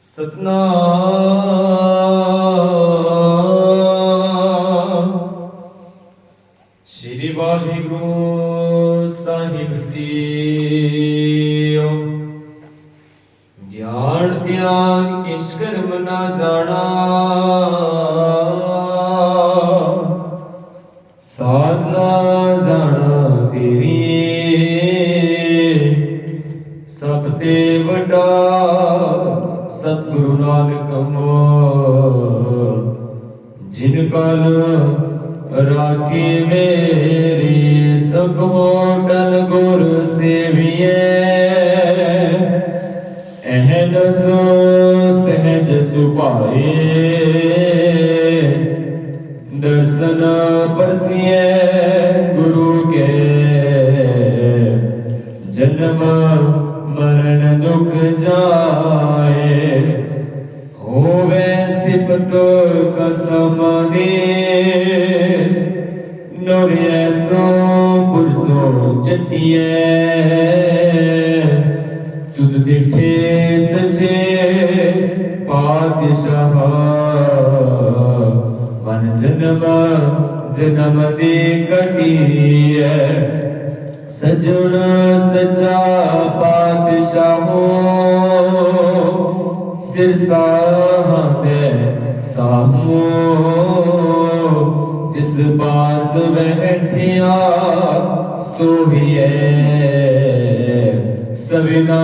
ਸਤਨਾਮ ਸ੍ਰੀ ਵਾਹਿਗੁਰੂ ਸਾਹਿਬ ਜੀਓ ਗਿਆਨ ਧਿਆਨ ਕਿਸ ਕਰਮ ਨਾ ਜਾਣਾ ਜਿਨ ਕਲ ਰਾਖੀ ਮੇਰੀ ਸਗੋਟਨ ਗੁਰ ਸੇਵੀਏ ਅਹਨਸ ਸਹਿਜ ਸੁਭਾਏ। ਦਰਸ਼ਨ ਪਰਸੀਏ ਗੁਰੂ ਕੇ। ਜਨਮ ਮਰਨ ਸਿਫਤ ਕਸਮ ਦੇ ਨੁਰ ਐਸੋ ਪੁਰਸੋ ਚਟਿਏ ਤੁਧ ਦਿਠੇ ਸਚੇ ਪਾਤਸ਼ਾਹ ਮਨ ਜਨਮ ਜਨਮ ਦੀ ਕਟੀਏ ਸਜਣ ਸਚਾ ਪਾਤਸ਼ਾਹੋ सिरसाह में सामो जिस पास बैठिया है सविना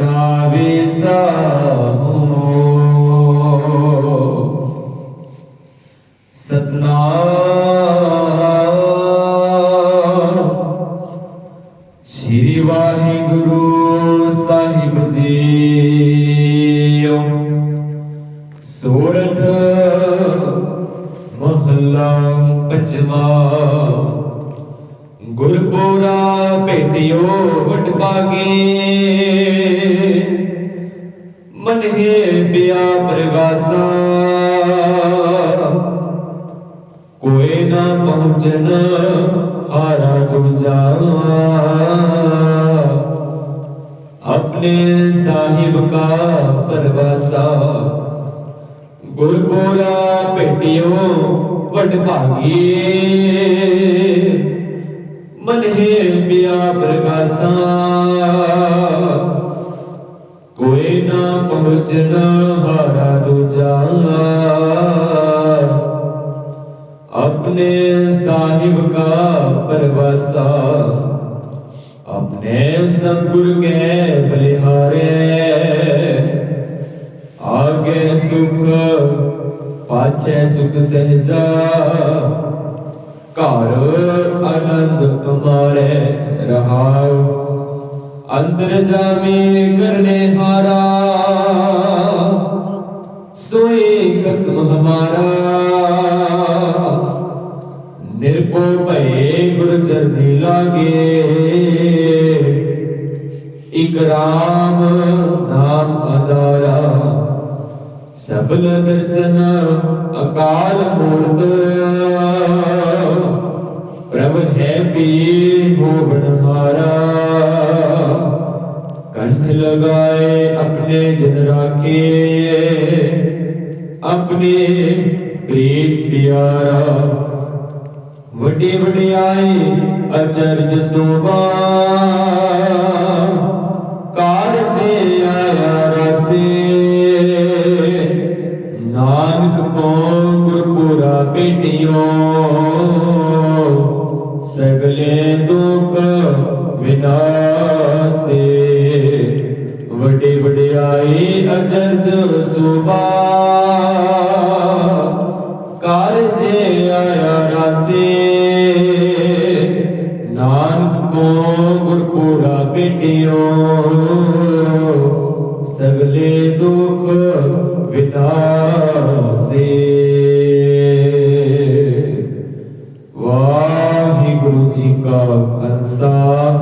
दावे सामो। सतना ਭੇਟਿਓ ਵਟ ਪਾਗੇ ਮਨਹਿ ਪਿਆ ਪ੍ਰਗਾਸਾ। ਕੋਈ ਨਾ ਪਹੁੰਚਨ ਹਾਰਾ ਦੂਜਾ ਆਪਣੇ ਸਾਹਿਬ ਕਾ ਪਰਵਾਸਾ। ਗੁਰਪੁਰਾ ਭੇਟਿਓ ਵਡ ਭਾਗੀ। ਮਨਹੇ ਪਿਆ ਪ੍ਰਗਾਸਾ। ਕੋਈ ਨਾ ਪਹੁੰਚਣਾ ਹਾਰਾ ਦੂਜਾ। ਆਪਣੇ ਸਾਹਿਬ ਕਾ ਪਰਵਾਸਾ। ਆਪਣੇ ਸਤਗੁਰ ਕੇ ਬਲਿਹਾਰੇ। ਆਗੇ ਸੁਖ, ਪਾਛੇ ਸੁਖ ਸਹਜਾ। ਘਰ ਆਨੰਦ ਹਮਾਰੇ ਰਹਾਉ। ਅੰਦਰ ਜਾਮੇ ਕਰਨੇ ਹਾਰਾ। ਸੋਈ ਕਸਮ ਹਮਾਰਾ। ਨਿਰਭਉ ਭਏ ਗੁਰ ਚਰਨੀ ਲਾਗੇ। ਇਕ ਰਾਮ ਨਾਮ ਅਦਾਰਾ ਸਬਲ ਦਰਸ਼ਨ ਅਕਾਲ ਮੂਰਤ। ਪ੍ਰਭ ਹੈ ਪੀ ਹੋਵਣ ਹਾਰਾ ਕੰਠ ਲਗਾਏ ਆਪਣੇ ਜਨ ਰਾਖੇ। ਆਪਣੇ ਪ੍ਰੀਤ ਪਿਆਰਾ। ਵੱਡੇ ਵਡਿਆਈ ਅਚਰਜ ਸੋਭਾ। ਵਿਨਾਸੇ ਵੱਡੇ ਵਡਿਆਈ ਅਜਜ ਸੁਭਾ। ਕਰ ਜੇ ਆਇਆ ਰਾਸੇ ਨਾਨਕ ਕੋ ਗੁਰਪੂਰਾ ਭੇਟਿਓ। ਸਗਲੇ ਦੁਖ ਵਿਨਾਸੇ ਵਾਹਿਗੁਰੂ ਜੀ ਕਾ ਖਾਲਸਾ।